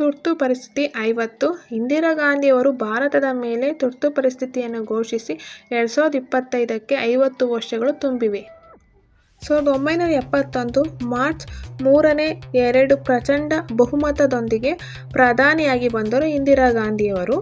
ತುರ್ತು ಪರಿಸ್ಥಿತಿ ಐವತ್ತು ಇಂದಿರಾ ಗಾಂಧಿಯವರು ಭಾರತದ ಮೇಲೆ ತುರ್ತು ಪರಿಸ್ಥಿತಿಯನ್ನು ಘೋಷಿಸಿ ಎರಡು ಸಾವಿರದ ಇಪ್ಪತ್ತೈದಕ್ಕೆ ಐವತ್ತು ವರ್ಷಗಳು ತುಂಬಿವೆ. ಸಾವಿರದ ಒಂಬೈನೂರ ಎಪ್ಪತ್ತೊಂದು ಮಾರ್ಚ್ ಮೂರನೇ ಎರಡು ಪ್ರಚಂಡ ಬಹುಮತದೊಂದಿಗೆ ಪ್ರಧಾನಿಯಾಗಿ ಬಂದರು ಇಂದಿರಾ ಗಾಂಧಿಯವರು.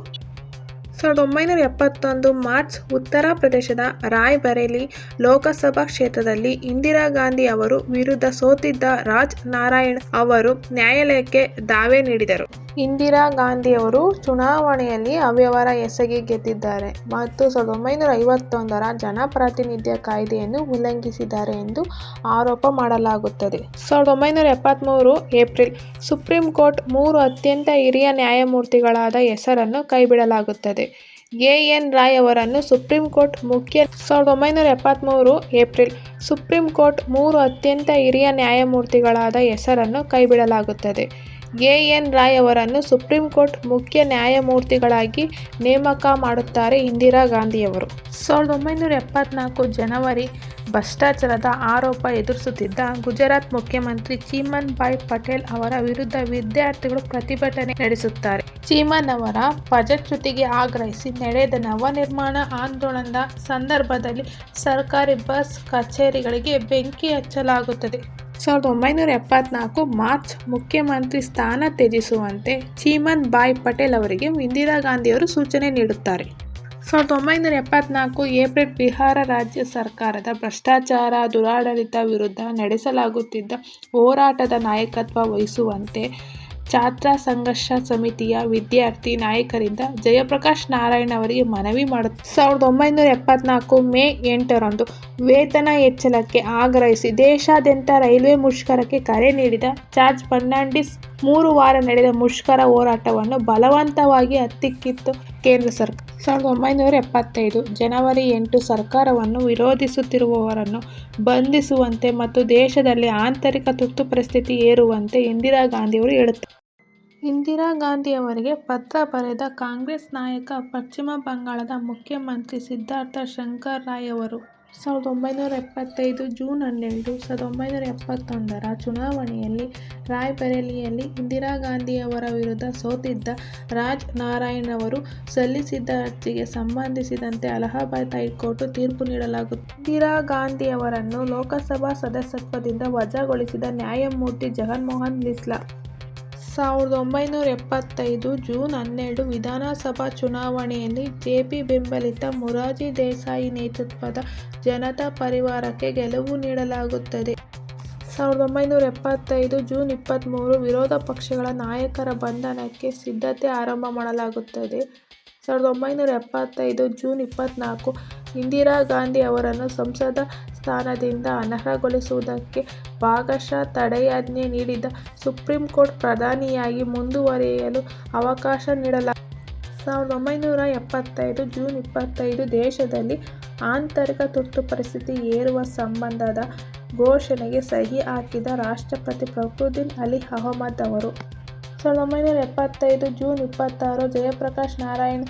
ಸಾವಿರದ ಒಂಬೈನೂರ ಎಪ್ಪತ್ತೊಂದು ಮಾರ್ಚ್ ಉತ್ತರ ಪ್ರದೇಶದ ರಾಯ್ ಬರೇಲಿ ಲೋಕಸಭಾ ಕ್ಷೇತ್ರದಲ್ಲಿ ಇಂದಿರಾ ಗಾಂಧಿ ಅವರು ವಿರುದ್ಧ ಸೋತಿದ್ದ ರಾಜ್ ನಾರಾಯಣ್ ಅವರು ನ್ಯಾಯಾಲಯಕ್ಕೆ ದಾವೆ ನೀಡಿದರು. ಇಂದಿರಾ ಗಾಂಧಿಯವರು ಚುನಾವಣೆಯಲ್ಲಿ ಅವ್ಯವಹಾರ ಎಸಗಿ ಗೆದ್ದಿದ್ದಾರೆ ಮತ್ತು ಸಾವಿರದ ಒಂಬೈನೂರ ಐವತ್ತೊಂದರ ಜನಪ್ರಾತಿನಿಧ್ಯ ಕಾಯ್ದೆಯನ್ನು ಉಲ್ಲಂಘಿಸಿದ್ದಾರೆ ಎಂದು ಆರೋಪ ಮಾಡಲಾಗುತ್ತದೆ. ಸಾವಿರದ ಒಂಬೈನೂರ ಎಪ್ಪತ್ತ್ಮೂರು ಏಪ್ರಿಲ್ ಸುಪ್ರೀಂ ಕೋರ್ಟ್ ಮೂರು ಅತ್ಯಂತ ಹಿರಿಯ ನ್ಯಾಯಮೂರ್ತಿಗಳಾದ ಹೆಸರನ್ನು ಕೈಬಿಡಲಾಗುತ್ತದೆ. ಎ. ಎನ್. ರಾಯ್ ಅವರನ್ನು ಸುಪ್ರೀಂ ಕೋರ್ಟ್ ಮುಖ್ಯ ಸಾವಿರದ ಒಂಬೈನೂರ ಎಪ್ಪತ್ತ್ಮೂರು ಏಪ್ರಿಲ್ ಸುಪ್ರೀಂ ಕೋರ್ಟ್ ಮೂರು ಅತ್ಯಂತ ಹಿರಿಯ ನ್ಯಾಯಮೂರ್ತಿಗಳಾದ ಹೆಸರನ್ನು ಕೈಬಿಡಲಾಗುತ್ತದೆ. ಎ. ಎನ್. ರಾಯ್ ಅವರನ್ನು ಸುಪ್ರೀಂ ಕೋರ್ಟ್ ಮುಖ್ಯ ನ್ಯಾಯಮೂರ್ತಿಗಳಾಗಿ ನೇಮಕ ಮಾಡುತ್ತಾರೆ ಇಂದಿರಾ ಗಾಂಧಿಯವರು. ಸಾವಿರದ ಒಂಬೈನೂರ ಎಪ್ಪತ್ನಾಲ್ಕು ಜನವರಿ ಭ್ರಷ್ಟಾಚಾರದ ಆರೋಪ ಎದುರಿಸುತ್ತಿದ್ದ ಗುಜರಾತ್ ಮುಖ್ಯಮಂತ್ರಿ ಚೀಮನ್ ಭಾಯ್ ಪಟೇಲ್ ಅವರ ವಿರುದ್ಧ ವಿದ್ಯಾರ್ಥಿಗಳು ಪ್ರತಿಭಟನೆ ನಡೆಸುತ್ತಾರೆ. ಚೀಮನ್ ಅವರ ಬಜೆಟ್ ಜೊತೆಗೆ ಆಗ್ರಹಿಸಿ ನಡೆದ ನವನಿರ್ಮಾಣ ಆಂದೋಲನದ ಸಂದರ್ಭದಲ್ಲಿ ಸರ್ಕಾರಿ ಬಸ್ ಕಚೇರಿಗಳಿಗೆ ಬೆಂಕಿ ಹಚ್ಚಲಾಗುತ್ತದೆ. ಸಾವಿರದ ಒಂಬೈನೂರ ಎಪ್ಪತ್ನಾಲ್ಕು ಮಾರ್ಚ್ ಮುಖ್ಯಮಂತ್ರಿ ಸ್ಥಾನ ತ್ಯಜಿಸುವಂತೆ ಚೀಮನ್ ಬಾಯ್ ಪಟೇಲ್ ಅವರಿಗೆ ಇಂದಿರಾ ಗಾಂಧಿಯವರು ಸೂಚನೆ ನೀಡುತ್ತಾರೆ. ಸಾವಿರದ ಒಂಬೈನೂರ ಎಪ್ಪತ್ನಾಲ್ಕು ಏಪ್ರಿಲ್ ಬಿಹಾರ ರಾಜ್ಯ ಸರ್ಕಾರದ ಭ್ರಷ್ಟಾಚಾರ, ದುರಾಡಳಿತ ವಿರುದ್ಧ ನಡೆಸಲಾಗುತ್ತಿದ್ದ ಹೋರಾಟದ ನಾಯಕತ್ವ ವಹಿಸುವಂತೆ ಛಾತ್ರ ಸಂಘರ್ಷ ಸಮಿತಿಯ ವಿದ್ಯಾರ್ಥಿ ನಾಯಕರಿಂದ ಜಯಪ್ರಕಾಶ್ ನಾರಾಯಣ್ ಅವರಿಗೆ ಮನವಿ ಮಾಡುತ್ತೆ ಸಾವಿರದ ಒಂಬೈನೂರ ಎಪ್ಪತ್ನಾಲ್ಕು ಮೇ ಎಂಟರಂದು ವೇತನ ಹೆಚ್ಚಳಕ್ಕೆ ಆಗ್ರಹಿಸಿ ದೇಶಾದ್ಯಂತ ರೈಲ್ವೆ ಮುಷ್ಕರಕ್ಕೆ ಕರೆ ನೀಡಿದ ಜಾರ್ಜ್ ಫರ್ನಾಂಡಿಸ್ ಮೂರು ವಾರ ನಡೆದ ಮುಷ್ಕರ ಹೋರಾಟವನ್ನು ಬಲವಂತವಾಗಿ ಹತ್ತಿಕ್ಕಿತು ಕೇಂದ್ರ ಸರ್ಕಾರ. ಸಾವಿರದ ಒಂಬೈನೂರ ಎಪ್ಪತ್ತೈದು ಜನವರಿ ಎಂಟು ಸರ್ಕಾರವನ್ನು ವಿರೋಧಿಸುತ್ತಿರುವವರನ್ನು ಬಂಧಿಸುವಂತೆ ಮತ್ತು ದೇಶದಲ್ಲಿ ಆಂತರಿಕ ತುರ್ತು ಪರಿಸ್ಥಿತಿ ಏರುವಂತೆ ಇಂದಿರಾ ಗಾಂಧಿಯವರು ಹೇಳುತ್ತಾರೆ. ಇಂದಿರಾ ಗಾಂಧಿಯವರಿಗೆ ಪತ್ರ ಬರೆದ ಕಾಂಗ್ರೆಸ್ ನಾಯಕ ಪಶ್ಚಿಮ ಬಂಗಾಳದ ಮುಖ್ಯಮಂತ್ರಿ ಸಿದ್ಧಾರ್ಥ ಶಂಕರ್ ರಾಯ್ ಅವರು. ಸಾವಿರದ ಒಂಬೈನೂರ ಎಪ್ಪತ್ತೈದು ಜೂನ್ ಹನ್ನೆರಡು, ಸಾವಿರದ ಒಂಬೈನೂರ ಎಪ್ಪತ್ತೊಂದರ ಚುನಾವಣೆಯಲ್ಲಿ ರಾಯ್ಬರೇಲಿಯಲ್ಲಿ ಇಂದಿರಾ ಗಾಂಧಿಯವರ ವಿರುದ್ಧ ಸೋತಿದ್ದ ರಾಜ್ ನಾರಾಯಣ್ ಅವರು ಸಲ್ಲಿಸಿದ್ದ ಅರ್ಜಿಗೆ ಸಂಬಂಧಿಸಿದಂತೆ ಅಲಹಾಬಾದ್ ಹೈಕೋರ್ಟ್ ತೀರ್ಪು ನೀಡಲಾಗುತ್ತದೆ. ಇಂದಿರಾ ಗಾಂಧಿಯವರನ್ನು ಲೋಕಸಭಾ ಸದಸ್ಯತ್ವದಿಂದ ವಜಾಗೊಳಿಸಿದ ನ್ಯಾಯಮೂರ್ತಿ ಜಗನ್ಮೋಹನ್ ಲಿಸ್ಲಾ. ಸಾವಿರದ ಒಂಬೈನೂರ ಎಪ್ಪತ್ತೈದು ಜೂನ್ ಹನ್ನೆರಡು ವಿಧಾನಸಭಾ ಚುನಾವಣೆಯಲ್ಲಿ ಜೆಪಿ ಬೆಂಬಲಿತ ಮೊರಾರ್ಜಿ ದೇಸಾಯಿ ನೇತೃತ್ವದ ಜನತಾ ಪರಿವಾರಕ್ಕೆ ಗೆಲುವು ನೀಡಲಾಗುತ್ತದೆ. ಸಾವಿರದ ಒಂಬೈನೂರ ಎಪ್ಪತ್ತೈದು ಜೂನ್ ಇಪ್ಪತ್ತ್ಮೂರು ವಿರೋಧ ಪಕ್ಷಗಳ ನಾಯಕರ ಬಂಧನಕ್ಕೆ ಸಿದ್ಧತೆ ಆರಂಭ ಮಾಡಲಾಗುತ್ತದೆ. ಸಾವಿರದ ಒಂಬೈನೂರ ಎಪ್ಪತ್ತೈದು ಜೂನ್ ಇಪ್ಪತ್ನಾಲ್ಕು ಇಂದಿರಾ ಗಾಂಧಿ ಅವರನ್ನು ಸಂಸದ ಸ್ಥಾನದಿಂದ ಅನರ್ಹಗೊಳಿಸುವುದಕ್ಕೆ ಭಾಗಶಃ ತಡೆಯಾಜ್ಞೆ ನೀಡಿದ ಸುಪ್ರೀಂ ಕೋರ್ಟ್ ಪ್ರಧಾನಿಯಾಗಿ ಮುಂದುವರಿಯಲು ಅವಕಾಶ ನೀಡಲಾಗಿದೆ. ಸಾವಿರದ ಒಂಬೈನೂರ ಎಪ್ಪತ್ತೈದು ಜೂನ್ ಇಪ್ಪತ್ತೈದು ದೇಶದಲ್ಲಿ ಆಂತರಿಕ ತುರ್ತು ಪರಿಸ್ಥಿತಿ ಏರುವ ಸಂಬಂಧದ ಘೋಷಣೆಗೆ ಸಹಿ ಹಾಕಿದ ರಾಷ್ಟ್ರಪತಿ ಫಕ್ರುದ್ದೀನ್ ಅಲಿ ಅಹಮದ್ ಅವರು. ಸಾವಿರದ ಒಂಬೈನೂರ ಎಪ್ಪತ್ತೈದು ಜೂನ್ ಇಪ್ಪತ್ತಾರು ಜಯಪ್ರಕಾಶ್ ನಾರಾಯಣ್,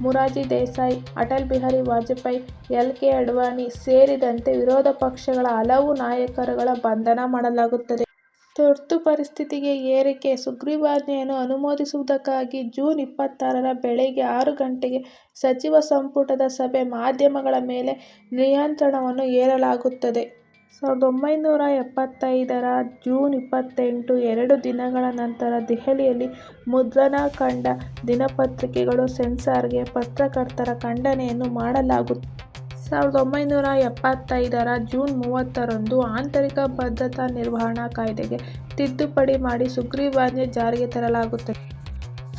ಮೊರಾರ್ಜಿ ದೇಸಾಯಿ, ಅಟಲ್ ಬಿಹಾರಿ ವಾಜಪೇಯಿ, ಎಲ್. ಕೆ. ಅಡ್ವಾಣಿ ಸೇರಿದಂತೆ ವಿರೋಧ ಪಕ್ಷಗಳ ಹಲವು ನಾಯಕರುಗಳ ಬಂಧನ ಮಾಡಲಾಗುತ್ತದೆ. ತುರ್ತು ಪರಿಸ್ಥಿತಿಗೆ ಏರಿಕೆ ಸುಗ್ರೀವಾಜ್ಞೆಯನ್ನು ಅನುಮೋದಿಸುವುದಕ್ಕಾಗಿ ಜೂನ್ ಇಪ್ಪತ್ತಾರರ ಬೆಳಗ್ಗೆ ಆರು ಗಂಟೆಗೆ ಸಚಿವ ಸಂಪುಟದ ಸಭೆ ಮಾಧ್ಯಮಗಳ ಮೇಲೆ ನಿಯಂತ್ರಣವನ್ನು ಹೇರಲಾಗುತ್ತದೆ. ಸಾವಿರದ ಒಂಬೈನೂರ ಎಪ್ಪತ್ತೈದರ ಜೂನ್ ಇಪ್ಪತ್ತೆಂಟು, ಎರಡು ದಿನಗಳ ನಂತರ ದೆಹಲಿಯಲ್ಲಿ ಮುದ್ರಣ ಕಂಡ ದಿನಪತ್ರಿಕೆಗಳು ಸೆನ್ಸಾರ್ಗೆ ಪತ್ರಕರ್ತರ ಖಂಡನೆಯನ್ನು ಮಾಡಲಾಗು ಸಾವಿರದ ಒಂಬೈನೂರ ಎಪ್ಪತ್ತೈದರ ಜೂನ್ ಮೂವತ್ತರಂದು ಆಂತರಿಕ ಭದ್ರತಾ ನಿರ್ವಹಣಾ ಕಾಯ್ದೆಗೆ ತಿದ್ದುಪಡಿ ಮಾಡಿ ಸುಗ್ರೀವಾಜ್ಞೆ ಜಾರಿಗೆ ತರಲಾಗುತ್ತದೆ.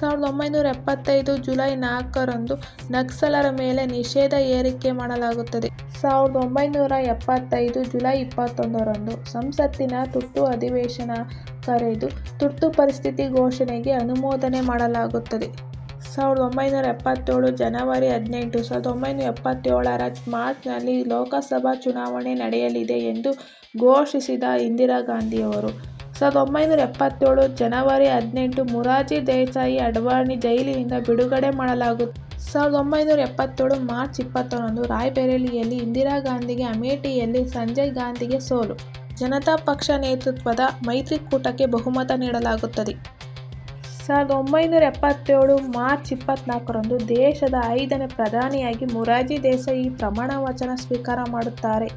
ಸಾವಿರದ ಒಂಬೈನೂರ ಎಪ್ಪತ್ತೈದು ಜುಲೈ ನಾಲ್ಕರಂದು ನಕ್ಸಲರ ಮೇಲೆ ನಿಷೇಧ ಏರಿಕೆ ಮಾಡಲಾಗುತ್ತದೆ. ಸಾವಿರದ ಒಂಬೈನೂರ ಎಪ್ಪತ್ತೈದು ಜುಲೈ ಇಪ್ಪತ್ತೊಂದರಂದು ಸಂಸತ್ತಿನ ತುರ್ತು ಅಧಿವೇಶನ ಕರೆದು ತುರ್ತು ಪರಿಸ್ಥಿತಿ ಘೋಷಣೆಗೆ ಅನುಮೋದನೆ ಮಾಡಲಾಗುತ್ತದೆ. ಸಾವಿರದ ಒಂಬೈನೂರ ಎಪ್ಪತ್ತೇಳು ಜನವರಿ ಹದಿನೆಂಟು, ಸಾವಿರದ ಒಂಬೈನೂರ ಎಪ್ಪತ್ತೇಳರ ಮಾರ್ಚ್ನಲ್ಲಿ ಲೋಕಸಭಾ ಚುನಾವಣೆ ನಡೆಯಲಿದೆ ಎಂದು ಘೋಷಿಸಿದ ಇಂದಿರಾ ಗಾಂಧಿಯವರು. ಸಾವಿರದ ಒಂಬೈನೂರ ಎಪ್ಪತ್ತೇಳು ಜನವರಿ ಹದಿನೆಂಟು ಮುರಾಜಿ ದೇಸಾಯಿ, ಅಡ್ವಾಣಿ ಜೈಲಿನಿಂದ ಬಿಡುಗಡೆ ಮಾಡಲಾಗುತ್ತದೆ. ಸಾವಿರದ ಒಂಬೈನೂರ ಎಪ್ಪತ್ತೇಳು ಮಾರ್ಚ್ ಇಪ್ಪತ್ತೊಂದು ರಾಯ್ ಬರೇಲಿಯಲ್ಲಿ ಇಂದಿರಾ ಗಾಂಧಿಗೆ, ಅಮೇಠಿಯಲ್ಲಿ ಸಂಜಯ್ ಗಾಂಧಿಗೆ ಸೋಲು. ಜನತಾ ಪಕ್ಷ ನೇತೃತ್ವದ ಮೈತ್ರಿಕೂಟಕ್ಕೆ ಬಹುಮತ ನೀಡಲಾಗುತ್ತದೆ. ಸಾವಿರದ ಒಂಬೈನೂರ ಎಪ್ಪತ್ತೇಳು ಮಾರ್ಚ್ ಇಪ್ಪತ್ನಾಲ್ಕರಂದು ದೇಶದ ಐದನೇ ಪ್ರಧಾನಿಯಾಗಿ ಮೊರಾರ್ಜಿ ದೇಸಾಯಿ ಪ್ರಮಾಣ ವಚನ ಸ್ವೀಕಾರ ಮಾಡುತ್ತಾರೆ